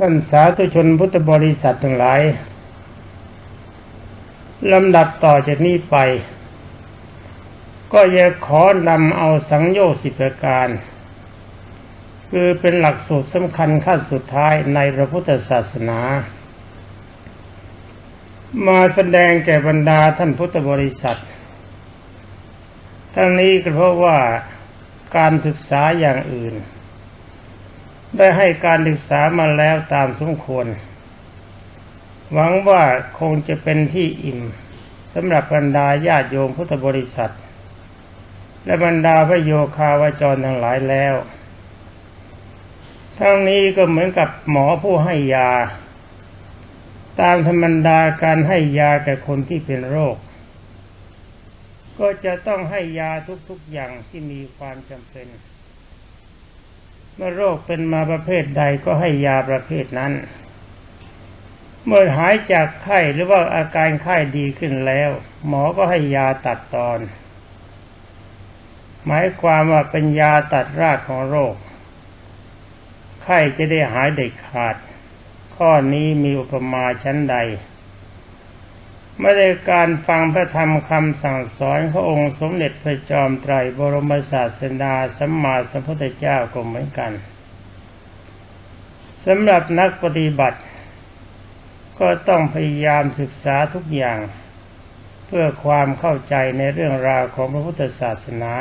ท่านสาธุชนพุทธบริษัททั้งหลายลำดับต่อจากนี้ไป ก็จะขอนำเอาสังโยชน์สิบประการ คือเป็นหลักสูตรสำคัญขั้นสุดท้ายในพระพุทธศาสนา มาแสดงแก่บรรดาท่านพุทธบริษัท ทั้งนี้ก็เพราะว่าการศึกษาอย่างอื่น ได้ให้การศึกษามาแล้วตามสมควร หวังว่าคงจะเป็นที่อิ่มสำหรับบรรดาญาติโยมพุทธบริษัท และบรรดาพระโยคาวาจรทั้งหลายแล้ว ทั้งนี้ก็เหมือนกับหมอผู้ให้ยา ตามธรรมดาการให้ยาแก่คนที่เป็นโรค ก็จะต้องให้ยาทุกๆอย่างที่มีความจำเป็น เมื่อโรคเป็นมาประเภทใดก็ให้ยาประเภทนั้น เมื่อหายจากไข้หรือว่าอาการไข้ดีขึ้นแล้ว หมอก็ให้ยาตัดตอน หมายความว่าเป็นยาตัดรากของโรค ไข้จะได้หายเด็ดขาด ข้อนี้มีอุปมาชั้นใด ไม่ได้การฟังพระธรรมคำสั่งสอนขององค์สมเด็จพระจอมไตรบรมศาสดาสัมมาสัมพุทธเจ้าก็เหมือนกันสำหรับนักปฏิบัติ ก็ต้องพยายามศึกษาทุกอย่าง เพื่อความเข้าใจในเรื่องราวของพระพุทธศาสนา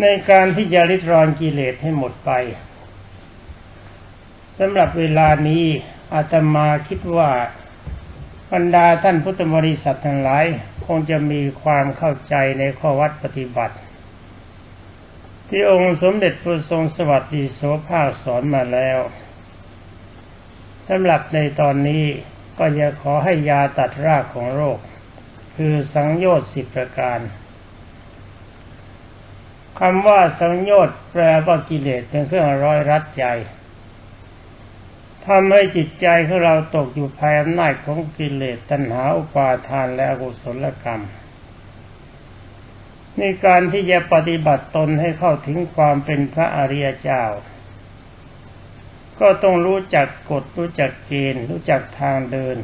ในการที่จะริดรอนกิเลสให้หมดไปสำหรับเวลานี้อาตมาคิดว่า บรรดาท่านพุทธบริษัททั้งหลาย คงจะมีความเข้าใจในข้อวัดปฏิบัติ ที่องค์สมเด็จพระทรงสวัสดีโสภาคสอนมาแล้วสำหรับในตอนนี้ก็จะขอให้ยาตัดรากของโรค คือสังโยชน์สิบประการคำว่าสังโยชน์แปลว่ากิเลสเป็นเครื่องร้อยรัดใจ ทำให้จิตใจของเราตกอยู่ภายอำนาจของกิเลสตัณหาอุปาทานและอกุศลกรรมในการที่จะปฏิบัติตนให้เข้าถึงความเป็นพระอริยเจ้า ก็ต้องรู้จักกฎรู้จักเกณฑ์ รู้จักทางเดิน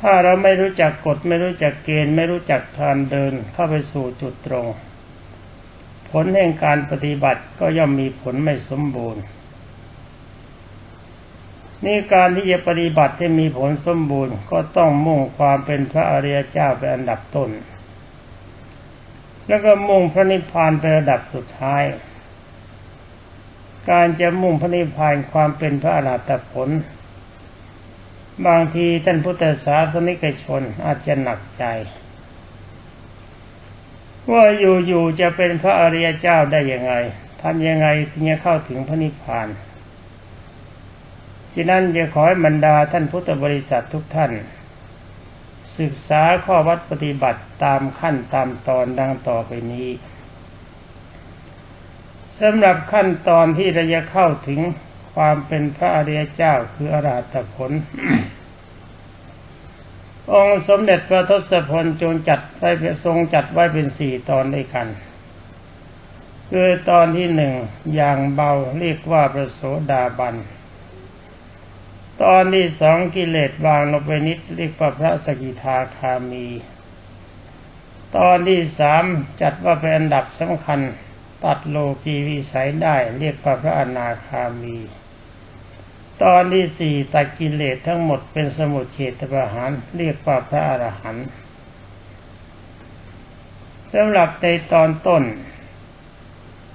ถ้าเราไม่รู้จักกฎไม่รู้จักเกณฑ์ไม่รู้จักทางเดิน เข้าไปสู่จุดตรง ผลแห่งการปฏิบัติก็ย่อมมีผลไม่สมบูรณ์ นี่การที่จะปฏิบัติให้มีผลสมบูรณ์ ก็ต้องมุ่งความเป็นพระอริยเจ้าเป็นอันดับต้น แล้วก็มุ่งพระนิพพานเป็นระดับสุดท้าย การจะมุ่งพระนิพพานความเป็นพระอรหัตผล บางทีท่านพุทธศาสนิกชนอาจจะหนักใจ ว่าอยู่ๆจะเป็นพระอริยเจ้าได้ยังไงทำยังไงถึงจะเข้าถึงพระนิพพาน ที่นั่นจะขอให้บรรดาท่านพุทธบริษัททุกท่าน ศึกษาข้อวัดปฏิบัติตามขั้นตามตอนดังต่อไปนี้สำหรับขั้นตอนที่เราจะเข้าถึงความเป็นพระอริยเจ้าคืออรหัตผล องค์สมเด็จพระทศพลจงจัดไว้ทรงจัดไว้เป็นสี่ตอนด้วยกัน คือตอนที่หนึ่งอย่างเบาเรียกว่าประโสดาบัน ตอนที่สองกิเลสวางลงไปนิดเรียกว่าพระสกิทาคามี ตอนที่สามจัดว่าเป็นอันดับสำคัญตัดโลกีวิสัยได้เรียกว่าพระอนาคามี ตอนที่สี่ตัดกิเลสทั้งหมดเป็นสมุทเฉตประหารเรียกว่าพระอรหันต์สำหรับในตอนต้น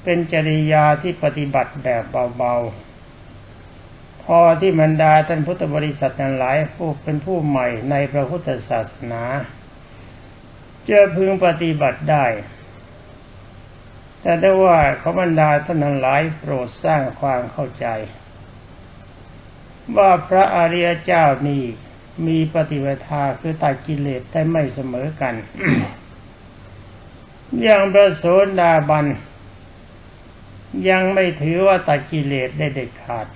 เป็นจริยาที่ปฏิบัติแบบเบาๆ พอที่บรรดาท่านพุทธบริษัททั้งหลายผู้เป็นผู้ใหม่ในพระพุทธศาสนาจะพึงปฏิบัติได้ แต่ได้ว่าเขาบรรดาท่านทั้งหลายโปรดสร้างความเข้าใจ ว่าพระอริยเจ้านี้มีปฏิปทาคือตัดกิเลสได้ไม่เสมอกัน อย่างพระโสดาบัน ยังไม่ถือว่าตัดกิเลสได้เด็ดขาด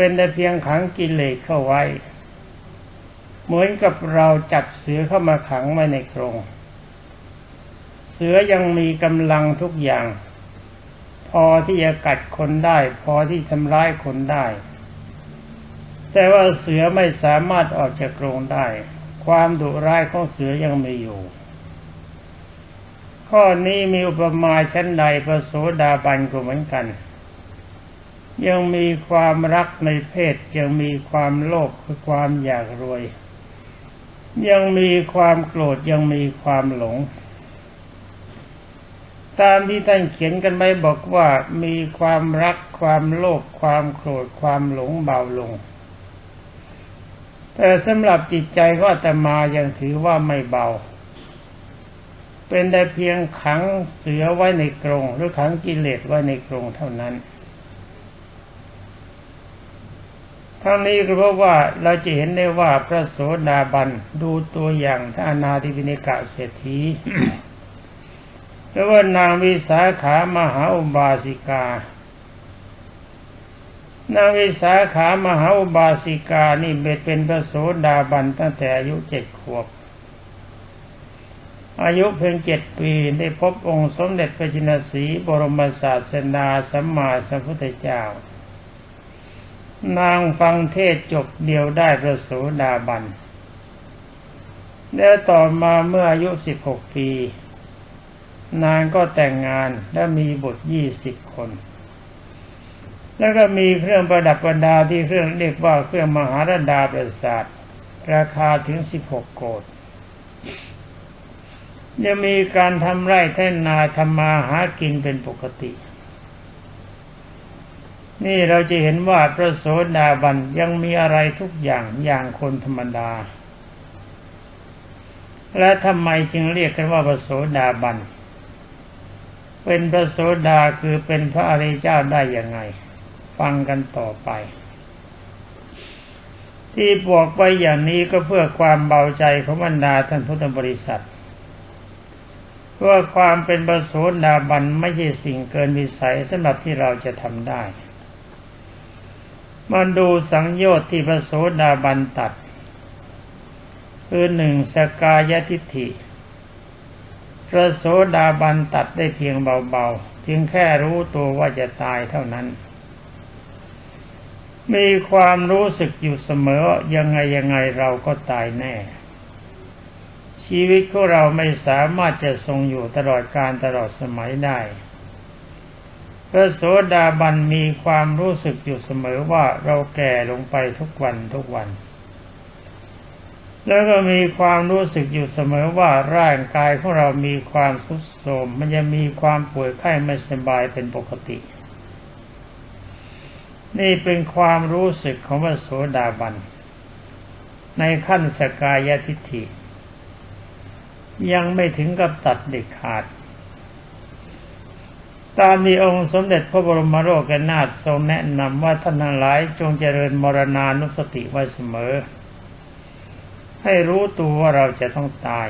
เป็นแต่เพียงขังกิเลสเข้าไว้ เหมือนกับเราจับเสือเข้ามาขังไว้ในกรงเสือยังมีกำลังทุกอย่าง พอที่จะกัดคนได้ พอที่ทำร้ายคนได้ แต่ว่าเสือไม่สามารถออกจากกรงได้ ความดุร้ายของเสือยังมีอยู่ข้อนี้มีอุปมาชั้นใดพระโสดาบันก็เหมือนกัน ยังมีความรักในเพศยังมีความโลภคือความอยากรวย ยังมีความโกรธยังมีความหลง ตามที่ท่านเขียนกันไว้บอกว่ามีความรักความโลภความโกรธความหลงเบาลง แต่สำหรับจิตใจก็แต่มายังถือว่าไม่เบา เป็นแต่เพียงขังเสือไว้ในกรงหรือขังกิเลสไว้ในกรงเท่านั้น ทั้งนี้ก็เพราะว่าเราจะเห็นได้ว่าพระโสดาบันดูตัวอย่างท่านาธิปิณิกะเศรษฐีหรือว่านางวิสาขามหาอุบาสิกา นางวิสาขามหาอุบาสิกานี่เป็นพระโสดาบันตั้งแต่อายุเจ็ดขวบ อายุเพียงเจ็ดปีได้พบองค์สมเด็จพระจินสีบรมศาสนาสัมมาสัมพุทธเจ้า นางฟังเทศจบเดียวได้พระโสดาบัน แล้วต่อมาเมื่ออายุสิบหกปี นางก็แต่งงานและมีบุตรยี่สิบคน แล้วก็มีเครื่องประดับประดาที่เครื่องเรียกว่าเครื่องมหาราดาประสาท ราคาถึงสิบหกโกดยังมีการทำไร่แท่นาทำมาหากินเป็นปกติ นี่เราจะเห็นว่าพระโสดาบันยังมีอะไรทุกอย่างอย่างคนธรรมดา และทำไมจึงเรียกกันว่าพระโสดาบัน เป็นพระโสดาคือเป็นพระอริยเจ้าได้ยังไง ฟังกันต่อไป ที่บอกไว้อย่างนี้ก็เพื่อความเบาใจของบรรดาท่านพุทธบริษัทเพื่อความเป็นพระโสดาบันไม่ใช่สิ่งเกินวิสัยสำหรับที่เราจะทำได้ มาดูสังโยชน์ที่พระโสดาบันตัด คือหนึ่งสกายทิฏฐิ พระโสดาบันตัดได้เพียงเบาๆเพียงแค่รู้ตัวว่าจะตายเท่านั้น มีความรู้สึกอยู่เสมอยังไงยังไงเราก็ตายแน่ ชีวิตของเราไม่สามารถจะทรงอยู่ตลอดการตลอดสมัยได้ พระโสดาบันมีความรู้สึกอยู่เสมอว่าเราแก่ลงไปทุกวันทุกวัน แล้วก็มีความรู้สึกอยู่เสมอว่าร่างกายของเรามีความทุดโทรมมันจะมีความป่วยไข้ไม่สบายเป็นปกติ นี่เป็นความรู้สึกของพระโสดาบัน ในขั้นสกายทิฏฐิ ยังไม่ถึงกับตัดเด็กขาด ตามที่องค์สมเด็จพระบรมโลกนาถทรงแนะนำว่าท่านทั้งหลายจงเจริญมรณานุสติไว้เสมอ ให้รู้ตัวว่าเราจะต้องตาย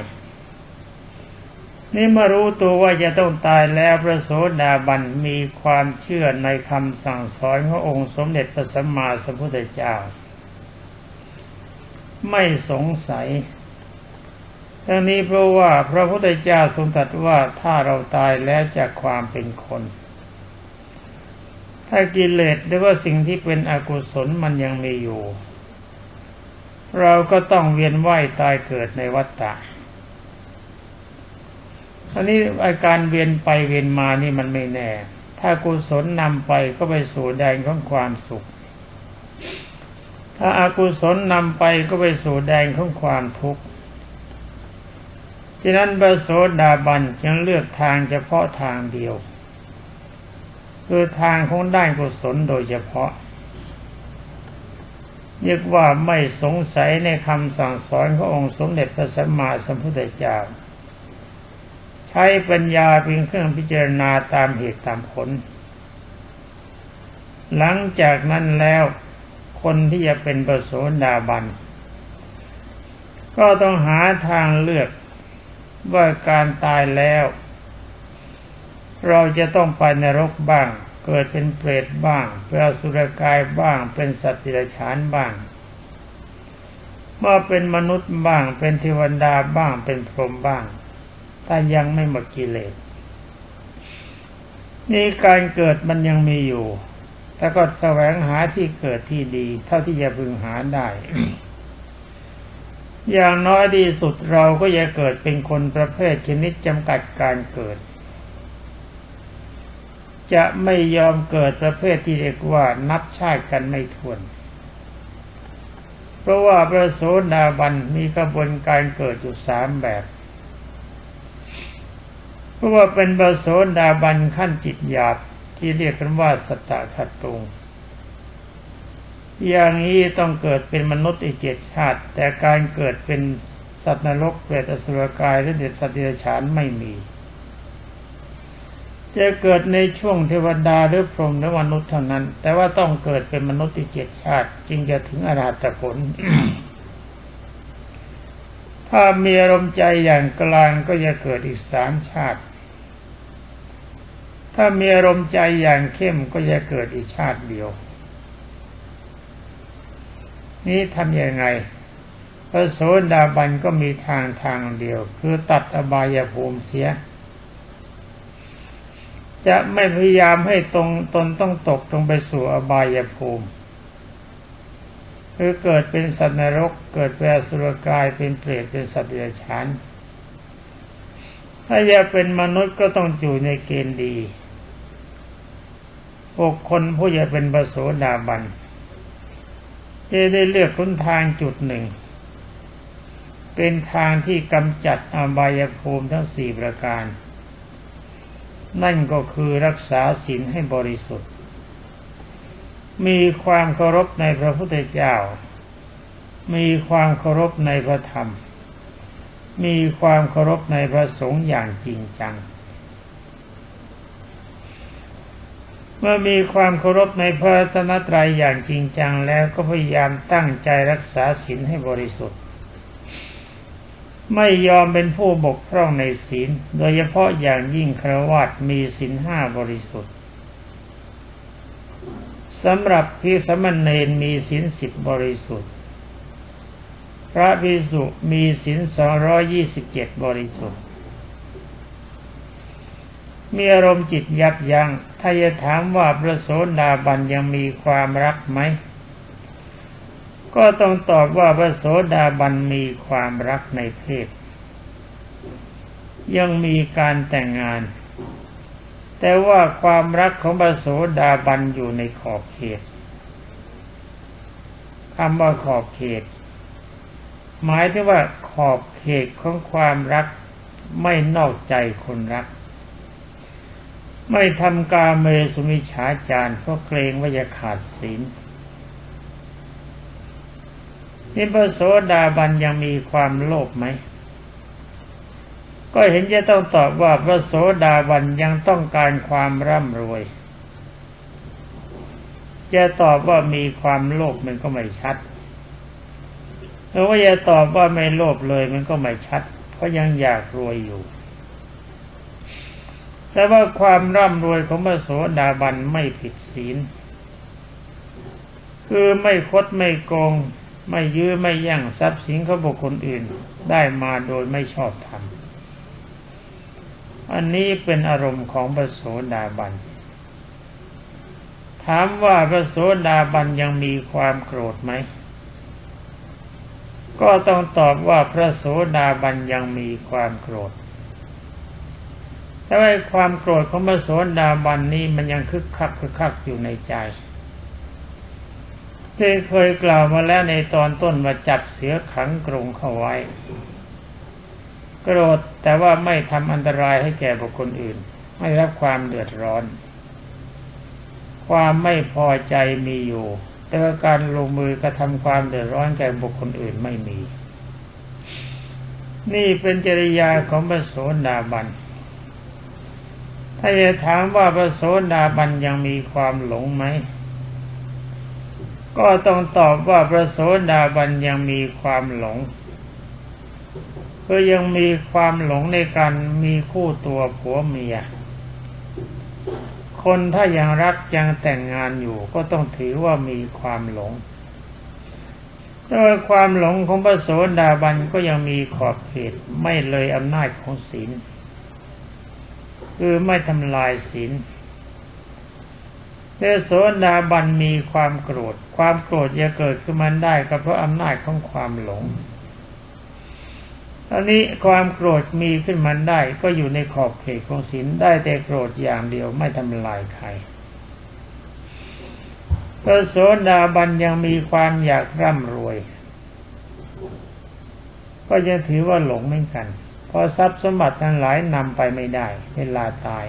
นี่เมื่อรู้ตัวว่าจะต้องตายแล้วพระโสดาบันมีความเชื่อในคำสั่งสอนขององค์สมเด็จพระสัมมาสัมพุทธเจ้า ไม่สงสัย ทั้งนี้เพราะว่าพระพุทธเจ้าทรงตรัสว่าถ้าเราตายแล้วจากความเป็นคน ถ้ากิเลสหรือว่าสิ่งที่เป็นอกุศลมันยังมีอยู่ เราก็ต้องเวียนว่ายตายเกิดในวัฏฏะอันนี้อาการเวียนไปเวียนมานี่มันไม่แน่ ถ้ากุศลนำไปก็ไปสู่แดนของความสุข ถ้าอากุศลนำไปก็ไปสู่แดนของความทุกข์ ฉะนั้นบาโสดาบันจึงเลือกทางเฉพาะทางเดียว คือทางของด้านกุศลโดยเฉพาะเรียกว่าไม่สงสัยในคำสั่งสอนขององค์สมเด็จพระสัมมาสัมพุทธเจ้า ใช้ปัญญาเป็นเครื่องพิจารณาตามเหตุตามผล หลังจากนั้นแล้วคนที่จะเป็นประโสดาบัน ก็ต้องหาทางเลือก ว่าการตายแล้ว เราจะต้องไปนรกบ้าง เกิดเป็นเปรตบ้าง เป็นอสุรกายบ้าง เป็นสัตว์ติรฉานบ้างเมื่อเป็นมนุษย์บ้าง เป็นเทวดาบ้าง เป็นพรหมบ้างถ้ายังไม่หมดกิเลส นี่การเกิดมันยังมีอยู่ แต่ก็แสวงหาที่เกิดที่ดี เท่าที่จะพึงหาได้ อย่างน้อยดีสุดเราก็จะเกิดเป็นคนประเภทชนิดจำกัดการเกิด จะไม่ยอมเกิดประเภทที่เรียกว่านับชาติกันไม่ทวน เพราะว่าพระโสดาบันมีกระบวนการเกิดอยู่สามแบบ เพราะว่าเป็นพระโสดาบันขั้นจิตหยาบที่เรียกกันว่าสตตะขัดตรง อย่างนี้ต้องเกิดเป็นมนุษย์อีกเจ็ดชาติ แต่การเกิดเป็นสัตว์นรกเปรตอสุรกายและเดชสัตว์เดรัจฉานไม่มี จะเกิดในช่วงเทวดาหรือพรหมหรือมนุษย์เท่านั้น แต่ว่าต้องเกิดเป็นมนุษย์อีกเจ็ดชาติ จึงจะถึงอรหัตผลถ้ามีอารมณ์ใจอย่างกลางก็จะเกิดอีกสามชาติ ถ้ามีอารมณ์ใจอย่างเข้มก็จะเกิดอีกชาติเดียว นี้ทำยังไงพระโสดาบันก็มีทางทางเดียว คือตัดอบายภูมิเสีย จะไม่พยายามให้ตรงตนต้องตกลงไปสู่อบายภูมิคือเกิดเป็นสัตว์นรก เกิดเป็นสุรกายเป็นเปรตเป็นสัตว์เดรัจฉานถ้าอยากเป็นมนุษย์ก็ต้องอยู่ในเกณฑ์ดีพวกคนผู้จะเป็นพระโสดาบัน จะได้เลือกคนทางจุดหนึ่ง เป็นทางที่กำจัดอบายภูมิทั้งสี่ประการ นั่นก็คือรักษาศีลให้บริสุทธิ์ มีความเคารพในพระพุทธเจ้า มีความเคารพในพระธรรม มีความเคารพในพระสงฆ์อย่างจริงจัง เมื่อมีความเคารพในพระธนตรัยอย่างจริงจังแล้วก็พยายามตั้งใจรักษาศีลให้บริสุทธิ์ ไม่ยอมเป็นผู้บกพร่องในศีล โดยเฉพาะอย่างยิ่งครวัตมีศีลห้าบริสุทธิ์สำหรับพิสมณเณรมีศีลสิบบริสุทธิ์ พระภิกษุมีศีลสองร้อยี่สิบเจ็ดบริสุทธิ์ มีอารมณ์จิตยับยัง้งถ้าจะถามว่าพระโสดาบันยังมีความรักไหม ก็ต้องตอบว่าพระโสดาบันมีความรักในเพศ ยังมีการแต่งงาน แต่ว่าความรักของพระโสดาบันอยู่ในขอบเขตคำว่าขอบเขต หมายถึงว่าขอบเขตของความรักไม่นอกใจคนรัก ไม่ทำการเมสุมิฉาจารเพราะเกรงว่าจะขาดศีลนี่พระโสดาบันยังมีความโลภไหม ก็เห็นจะต้องตอบว่าพระโสดาบันยังต้องการความร่ำรวย จะตอบว่ามีความโลภมันก็ไม่ชัดหรือว่าจะตอบว่าไม่โลภเลยมันก็ไม่ชัด เพราะยังอยากรวยอยู่ แต่ว่าความร่ำรวยของพระโสดาบันไม่ผิดศีล คือไม่คดไม่โกง ไม่ยื้อไม่ย่งทรัพย์สินของบุคคลอื่นได้มาโดยไม่ชอบธรรมอันนี้เป็นอารมณ์ของพระโสดาบัน ถามว่าพระโสดาบันยังมีความโกรธไหม ก็ต้องตอบว่าพระโสดาบันยังมีความโกรธ แต่ว่าความโกรธของพระโสดาบันนี้มันยังคึกคักคึกคักอยู่ในใจที่เคยกล่าวมาแล้วในตอนต้นว่าจับเสือขังกรงเข้าไว้ โกรธแต่ว่าไม่ทำอันตรายให้แก่บุคคลอื่น ไม่รับความเดือดร้อน ความไม่พอใจมีอยู่ แต่ว่าการลงมือกระทำความเดือดร้อนแก่บุคคลอื่นไม่มี นี่เป็นจริยาของพระโสดาบัน ถ้าจะถามว่าพระโสดาบันยังมีความหลงไหม ก็ต้องตอบว่าพระโสดาบันยังมีความหลงก็ยังมีความหลงในการมีคู่ตัวผัวเมีย คนถ้ายังรักยังแต่งงานอยู่ก็ต้องถือว่ามีความหลงแต่ความหลงของพระโสดาบันก็ยังมีขอบเขตไม่เลยอำนาจของศีล คือไม่ทำลายศีลเนโสดาบันมีความโกรธ ความโกรธจะเกิดขึ้นมาได้ก็เพราะอำนาจของความหลงอันนี้ความโกรธมีขึ้นมาได้ก็อยู่ในขอบเขตของศีลได้แต่โกรธอย่างเดียวไม่ทำลายใครพระโสดาบันยังมีความอยากร่ำรวย ก็ยังถือว่าหลงเหมือนกัน เพราะทรัพย์สมบัติทั้งหลายนำไปไม่ได้ เวลาตาย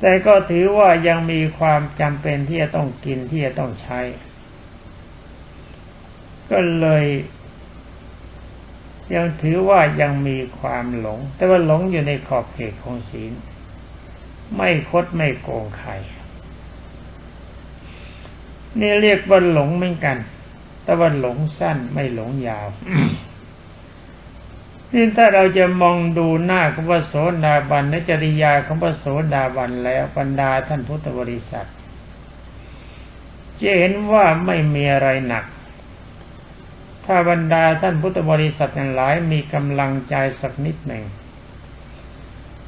แต่ก็ถือว่ายังมีความจำเป็นที่จะต้องกินที่จะต้องใช้ ก็เลย ยังถือว่ายังมีความหลง แต่ว่าหลงอยู่ในขอบเขตของศีล ไม่คดไม่โกงใครนี่เรียกว่าหลงเหมือนกัน แต่ว่าหลงสั้นไม่หลงยาว นี่ถ้าเราจะมองดูหน้าของพระโสดาบันและจริยาของพระโสดาบันแล้วบรรดาท่านพุทธบริษัทจะเห็นว่าไม่มีอะไรหนัก ถ้าบรรดาท่านพุทธบริษัททั้งหลายมีกำลังใจสักนิดหนึ่ง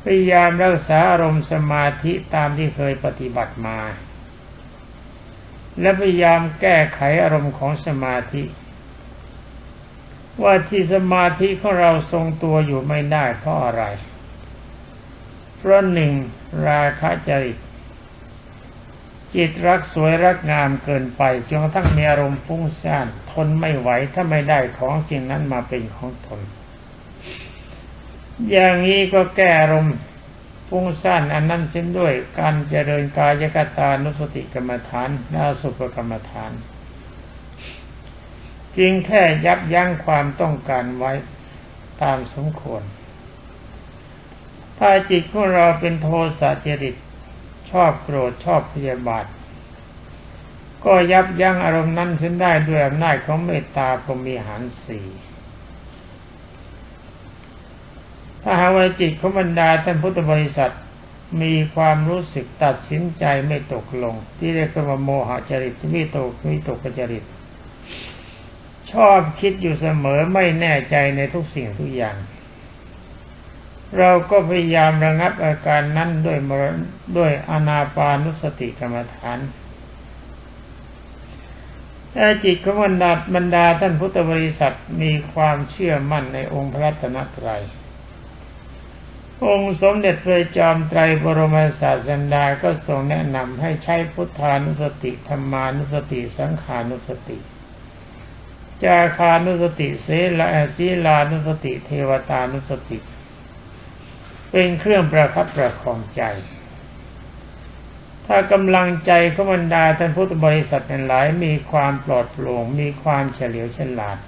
พยายามรักษาอารมณ์สมาธิตามที่เคยปฏิบัติมา และพยายามแก้ไขอารมณ์ของสมาธิ ว่าที่สมาธิของเราทรงตัวอยู่ไม่ได้เพราะอะไร เพราะหนึ่งราคะจริตจิตรักสวยรักงามเกินไปจนกระทั่งมีอารมณ์ฟุ้งซ่านทนไม่ไหวถ้าไม่ได้ของสิ่งนั้นมาเป็นของตนอย่างนี้ก็แก้อารมณ์ฟุ้งซ่านอันนั้นเช่นด้วยการเจริญกายกตานุสติกรรมฐานนาสุปกรรมฐาน เพียงแค่ยับยั้งความต้องการไว้ตามสมควร ถ้าจิตของเราเป็นโทสะจริต ชอบโกรธชอบพยาบาท ก็ยับยั้งอารมณ์นั้นขึ้นได้ด้วยอำนาจของเมตตาพรมีหารสี่ถ้าหาว่าจิตของบรรดาท่านพุทธบริษัทมีความรู้สึกตัดสินใจไม่ตกลง ที่เรียกว่าโมหจริตวิตกวิตกจริต ชอบคิดอยู่เสมอไม่แน่ใจในทุกสิ่งทุกอย่าง เราก็พยายามระงับอาการนั้นด้วยมรด้วยอนาปานุสติกรรมฐานแต่จิตของบรรดาบรรดาท่านพุทธบริษัทมีความเชื่อมั่นในองค์พระรัตนตรัยองค์สมเด็จพระจอมไตรบรมศาสดาก็ทรงแนะนำให้ใช้พุทธานุสติธรรมานุสติสังขานุสติ จาคานุสติเสลาศีลานุสติ เทวตานุสติ เป็นเครื่องประคับประคองใจ ถ้ากำลังใจขบรรดาท่านพุทธบริษัทเป็นหลายมีความปลอดโปร่งมีความเฉลียวฉลาด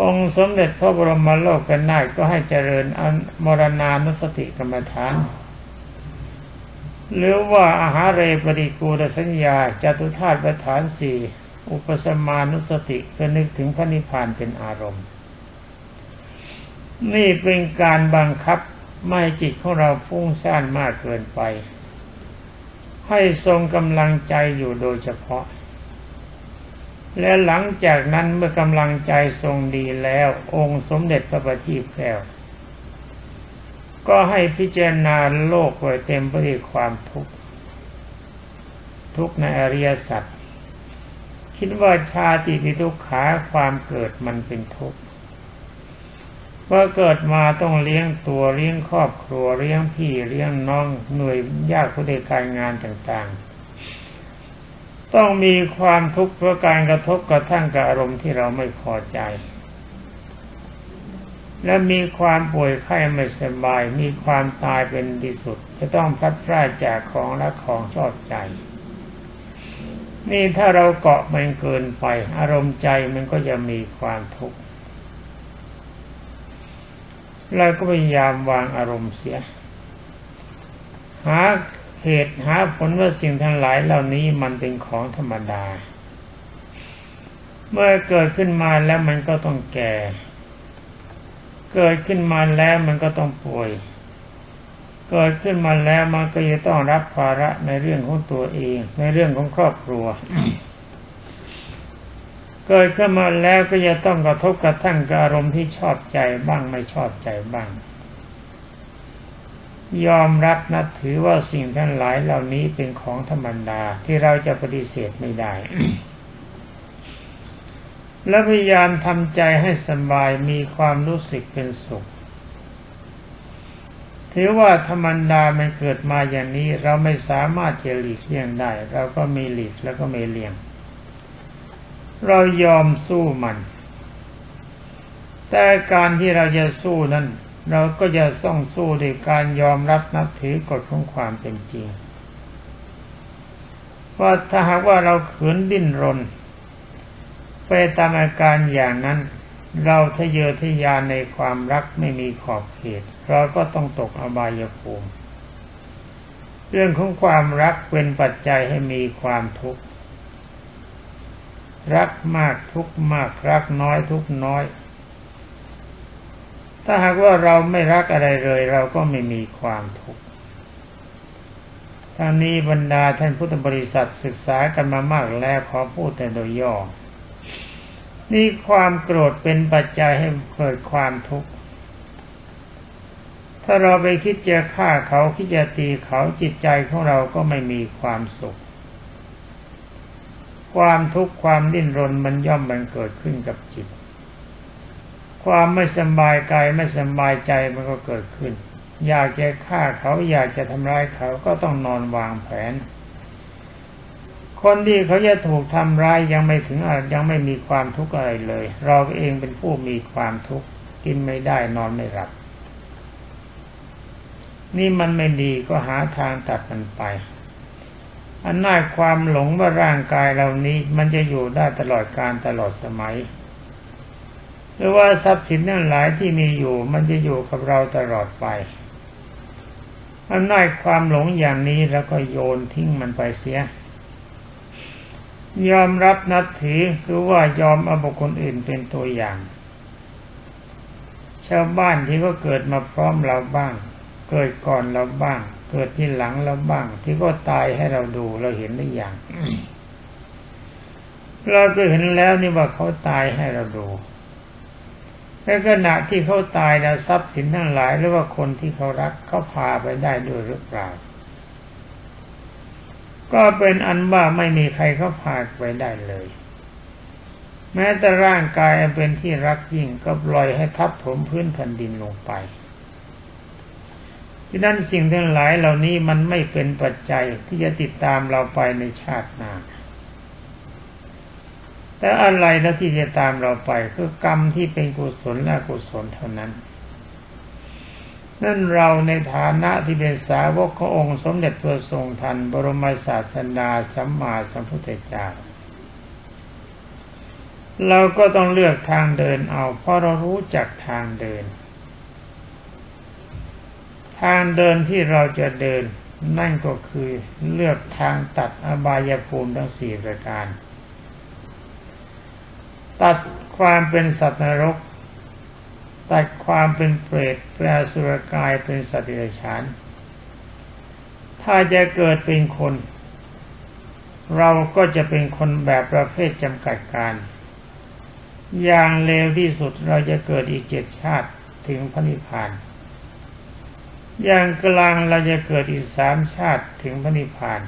องค์สมเด็จพระบรมโลกกันนาก็ให้เจริญอนมรณานุสติกรรมฐานหรือว่าอาหารเรปริกูลสัญญาจตุธาตุประฐานสี่ อุปสมานุสติก็นึกถึงพระนิพพานเป็นอารมณ์ นี่เป็นการบังคับไม่จิตของเราฟุ้งซ่านมากเกินไป ให้ทรงกำลังใจอยู่โดยเฉพาะ และหลังจากนั้นเมื่อกำลังใจทรงดีแล้วองค์สมเด็จพระบัณฑิตแก้วก็ให้พิจารณาโลกไว้เต็มไปด้วยความทุกข์ ทุกข์ในอริยสัจ คิดว่าชาติปิทุกขาความเกิดมันเป็นทุกข์ว่าเกิดมาต้องเลี้ยงตัวเลี้ยงครอบครัวเลี้ยงพี่เลี้ยงน้องหน่วยญาติผู้ใดการงานต่างๆ ต้องมีความทุกข์เพราะการกระทบกระทั่งกับอารมณ์ที่เราไม่พอใจ และมีความป่วยไข้ไม่สบาย มีความตายเป็นที่สุด จะต้องพัดพลาดจากของและของชอบใจ นี่ถ้าเราเกาะมันเกินไป อารมณ์ใจมันก็จะมีความทุกข์เราก็พยายามวางอารมณ์เสีย หาเหตุหาผลว่าสิ่งทั้งหลายเหล่านี้มันเป็นของธรรมดา เมื่อเกิดขึ้นมาแล้วมันก็ต้องแก่ เกิดขึ้นมาแล้วมันก็ต้องป่วย เกิดขึ้นมาแล้วมันก็จะต้องรับภาระในเรื่องของตัวเอง ในเรื่องของครอบครัว เกิดขึ้นมาแล้วก็จะต้องกระทบกระทั่งกับอารมณ์ที่ชอบใจบ้างไม่ชอบใจบ้าง ยอมรับนับถือว่าสิ่งทั้งหลายเหล่านี้เป็นของธรรมดาที่เราจะปฏิเสธไม่ได้ และพยายามทำใจให้สบายมีความรู้สึกเป็นสุข ถือว่าธรรมดามันเกิดมาอย่างนี้ เราไม่สามารถจะหลีกเลี่ยงได้ เราก็มีหลีกแล้วก็ไม่เลี่ยง เรายอมสู้มัน แต่การที่เราจะสู้นั้น เราก็จะต้องสู้ด้วยการยอมรับนับถือกฎของความเป็นจริงว่าถ้าหากว่าเราขืนดิ้นรน ไปตามอาการอย่างนั้น เราทะเยอทะยานในความรักไม่มีขอบเขต เราก็ต้องตกอบายภูมิ เรื่องของความรักเป็นปัจจัยให้มีความทุกข์ รักมากทุกมากรักน้อยทุกน้อย ถ้าหากว่าเราไม่รักอะไรเลย เราก็ไม่มีความทุกข์ทางนี้บรรดาท่านพุทธบริษัทศึกษากันมามากแล้วขอพูดแต่โดยย่อนี่ความโกรธเป็นปัจจัยให้เกิดความทุกข์ ถ้าเราไปคิดจะฆ่าเขาคิดจะตีเขาจิตใจของเราก็ไม่มีความสุข ความทุกข์ความดิ้นรนมันย่อมมันเกิดขึ้นกับจิต ความไม่สบายกายไม่สบายใจมันก็เกิดขึ้น อยากจะฆ่าเขาอยากจะทำร้ายเขาก็ต้องนอนวางแผนคนที่เขาจะถูกทำร้ายยังไม่ถึงยังไม่มีความทุกข์อะไรเลย เราเองเป็นผู้มีความทุกข์กินไม่ได้นอนไม่หลับ นี่มันไม่ดีก็หาทางตัดมันไปอันน่าความหลงว่าร่างกายเหล่านี้มันจะอยู่ได้ตลอดการตลอดสมัย หรือว่าทรัพย์สินทั้งหลายที่มีอยู่ มันจะอยู่กับเราตลอดไปอำนน่าความหลงอย่างนี้แล้วก็โยนทิ้งมันไปเสีย ยอมรับนับถือคือว่ายอมเอาบุคคลอื่นเป็นตัวอย่าง ชาวบ้านที่ก็เกิดมาพร้อมเราบ้าง เกิดก่อนเราบ้าง เกิดที่หลังเราบ้าง ที่ก็ตายให้เราดูเราเห็นได้อย่างเราก็เห็นแล้วนี่ว่าเขาตายให้เราดูในขณะที่เขาตายแล้วทรัพย์สินทั้งหลายหรือว่าคนที่เขารักเขาพาไปได้ด้วยหรือเปล่า ก็เป็นอันว่าไม่มีใครเขาพาไปได้เลย แม้แต่ร่างกายเป็นที่รักยิ่งก็ปล่อยให้ทับถมพื้นแผ่นดินลงไป ที่นั่นสิ่งทั้งหลายเหล่านี้มันไม่เป็นปัจจัยที่จะติดตามเราไปในชาติหน้าแต่อะไรแล้วที่จะตามเราไปคือกรรมที่เป็นกุศลและกุศลเท่านั้น นั่นเราในฐานะที่เป็นสาวกขององค์สมเด็จพระทรงทัน บรมศาสดาสัมมาสัมพุทธเจ้าเราก็ต้องเลือกทางเดินเอา เพราะเรารู้จักทางเดิน ทางเดินที่เราจะเดิน นั่นก็คือเลือกทางตัดอบายภูมิทั้งสี่ประการ ตัดความเป็นสัตว์นรก ตัดความเป็นเปรตแปลสุรกายเป็นสัตว์เดรัจฉาน ถ้าจะเกิดเป็นคน เราก็จะเป็นคนแบบประเภทจำกัดการ อย่างเลวที่สุดเราจะเกิดอีกเจ็ดชาติถึงพระนิพพาน อย่างกลางเราจะเกิดอีกสามชาติถึงพระนิพพาน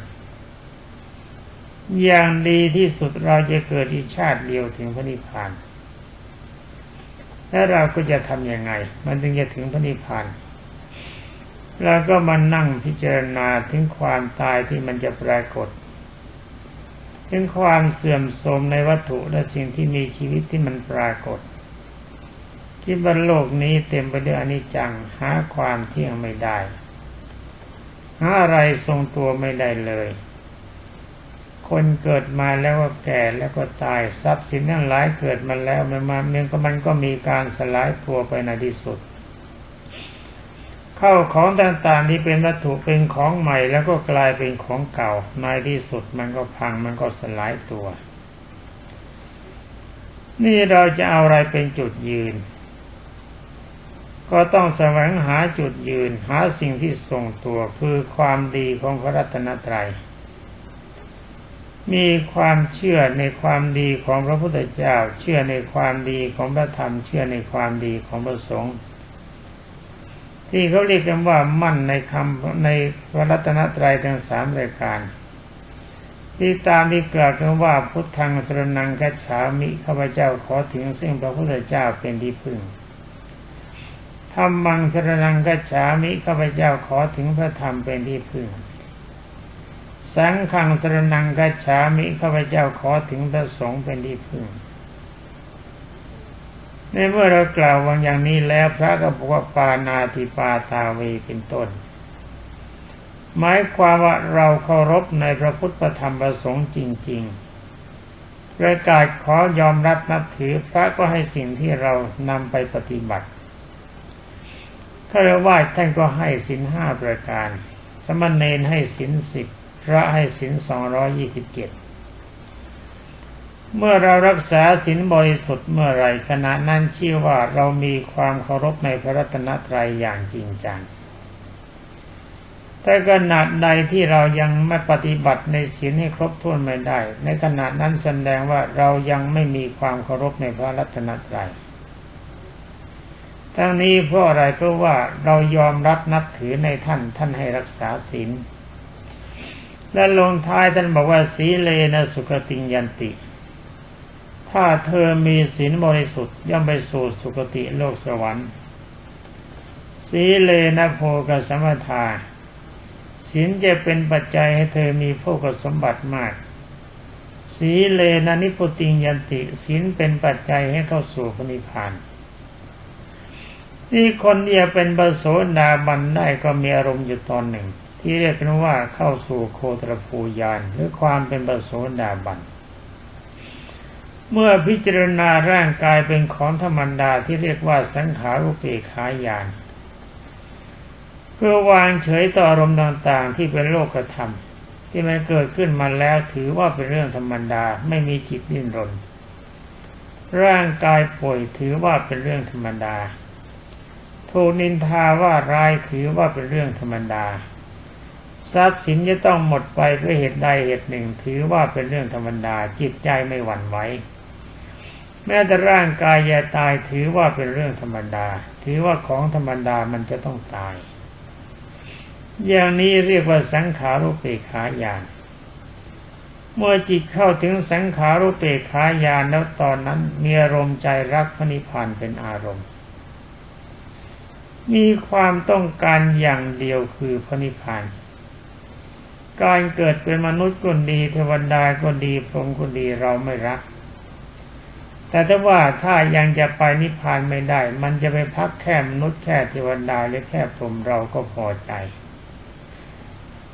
อย่างดีที่สุดเราจะเกิดอีกชาติเดียวถึงพระนิพพาน แล้วเราก็จะทำยังไง มันถึงจะถึงพระนิพพานเราก็มานั่งพิจารณาถึงความตายที่มันจะปรากฏ ถึงความเสื่อมโทรมในวัตถุและสิ่งที่มีชีวิตที่มันปรากฏ ที่บนโลกนี้เต็มไปด้วยอนิจจังหาความเที่ยงไม่ได้ หาอะไรทรงตัวไม่ได้เลย คนเกิดมาแล้วก็แก่แล้วก็ตายทรัพย์สินทั้งหลายเกิดมาแล้วมันมาเมืองก็มันก็มีการสลายตัวไปในที่สุด เข้าของต่างๆที่เป็นวัตถุเป็นของใหม่แล้วก็กลายเป็นของเก่าในที่สุดมันก็พังมันก็สลายตัว นี่เราจะเอาอะไรเป็นจุดยืน ก็ต้องแสวงหาจุดยืนหาสิ่งที่ทรงตัวคือความดีของพระรัตนตรัย มีความเชื่อในความดีของพระพุทธเจ้า เชื่อในความดีของพระธรรม เชื่อในความดีของพระสงฆ์ที่เขาเรียกกันว่ามั่นในคำในวรัตนตรัยทั้งสามรายการ ที่ตามที่กล่าวกันว่าพุทธังสรนังกัจฉามิข้าพเจ้าขอถึงซึ่งพระพุทธเจ้าเป็นที่พึ่ง ธรรมังสรนังกัจฉามิข้าพเจ้าขอถึงพระธรรมเป็นที่พึ่ง สังฆังสรนังกัจฉามิข้าพเจ้าขอถึงพระสงฆ์เป็นที่พึ่ง ในเมื่อเรากล่าววางอย่างนี้แล้วพระก็บอกว่าปานาติปาตาเวเป็นต้น หมายความว่าเราเคารพในพระพุทธธรรมประสงค์จริง ๆประกาศขอยอมรับนับถือพระก็ให้สิ่งที่เรานำไปปฏิบัติ ถ้าเราว่าท่านก็ให้สินห้าประการ สมณเณรให้สินสิบพระให้สินสองร้อยี่สิบเจ็ดเมื่อเรารักษาศีลบริสุทธิ์เมื่อไรขณะนั้นชื่อว่าเรามีความเคารพในพระรัตนตรัยอย่างจริงจังแต่ขณะใดที่เรายังไม่ปฏิบัติในศีลให้ครบถ้วนไม่ได้ ในขณะนั้นแสดงว่าเรายังไม่มีความเคารพในพระรัตนตรัย ทั้งนี้เพราะอะไรเพราะว่าเรายอมรับนับถือในท่านท่านให้รักษาศีลและลงท้ายท่านบอกว่าสีเลนะสุขติยันติ ถ้าเธอมีศีลบริสุทธิ์ย่อมไปสู่สุคติโลกสวรรค์ สีเลนะโพกสมถาศีลจะเป็นปัจจัยให้เธอมีโภกสมบัติมาก สีเลนะนิพติยันติศีลเป็นปัจจัยให้เข้าสู่พระนิพพาน ที่คนที่จะเป็นบโสดาบันได้ก็มีอารมณ์อยู่ตอนหนึ่ง ที่เรียกกันว่าเข้าสู่โคตรภูยานหรือความเป็นบโสดาบัน เมื่อพิจารณาร่างกายเป็นของธรรมดาที่เรียกว่าสังขารุเปขายานเพื่อวางเฉยต่ออารมณ์ต่างๆ ที่เป็นโลกธรรมที่มันเกิดขึ้นมาแล้วถือว่าเป็นเรื่องธรรมดาไม่มีจิตดิ้นรน ร่างกายป่วยถือว่าเป็นเรื่องธรรมดา ถูกนินทาว่าร้ายถือว่าเป็นเรื่องธรรมดา ทรัพย์สินจะต้องหมดไปด้วยเหตุใดเหตุหนึ่ง ถือว่าเป็นเรื่องธรรมดา จิตใจไม่หวั่นไหวแม้แต่ร่างกายจะตายถือว่าเป็นเรื่องธรรมดา ถือว่าของธรรมดามันจะต้องตาย อย่างนี้เรียกว่าสังขารุเปขายานเมื่อจิตเข้าถึงสังขารุเปขายานแล้วตอนนั้นมีอารมณ์ใจรักพระนิพพานเป็นอารมณ์ มีความต้องการอย่างเดียวคือพระนิพพาน การเกิดเป็นมนุษย์ก็ดีเทวดาก็ดีพรหมก็ดีเราไม่รัก แต่ถ้าว่าถ้ายังจะไปนิพพานไม่ได้ มันจะไปพักแค่มนุษย์แค่เทวดาหรือแค่พรหมเราก็พอใจ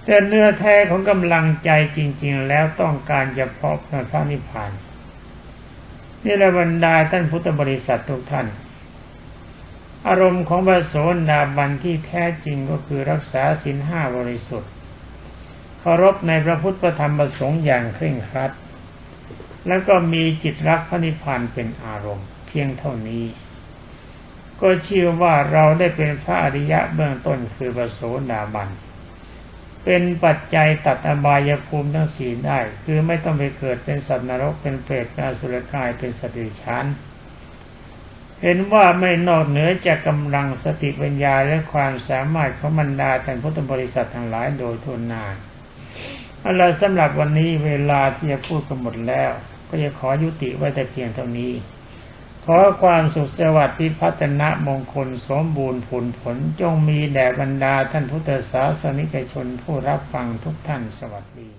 แต่เนื้อแท้ของกำลังใจจริง ๆ แล้วต้องการจะพบพระนิพพานนี่แหละบรรดาท่านพุทธบริษัททุกท่าน อารมณ์ของพระโสดาบันที่แท้จริงก็คือรักษาศีลห้าบริสุทธิ์เคารพในพระพุทธธรรมประสงค์อย่างเคร่งครัด แล้วก็มีจิตรักพระนิพพานเป็นอารมณ์ เพียงเท่านี้ ก็เชื่อว่าเราได้เป็นพระอริยะเบื้องต้นคือประโสดาบันเป็นปัจจัยตัดอบายภูมิทั้งสี่ได้ คือไม่ต้องไปเกิดเป็นสัตว์นรกเป็นเปรตเป็นสุรกายเป็นสติชัน เห็นว่าไม่นอกเหนือจากกำลังสติปัญญาและความสามารถของบรรดาแต่พุทธบริษัททั้งหลายโดยทุนนาเอาละสำหรับวันนี้เวลาที่จะพูดกันหมดแล้ว ก็จะขอยุติไว้แต่เพียงเท่านี้ ขอความสุขสวัสดิ์พิพัฒนะมงคลสมบูรณ์ผลผลจงมีแด่บรรดาท่านพุทธศาสนิกชนผู้รับฟังทุกท่านสวัสดี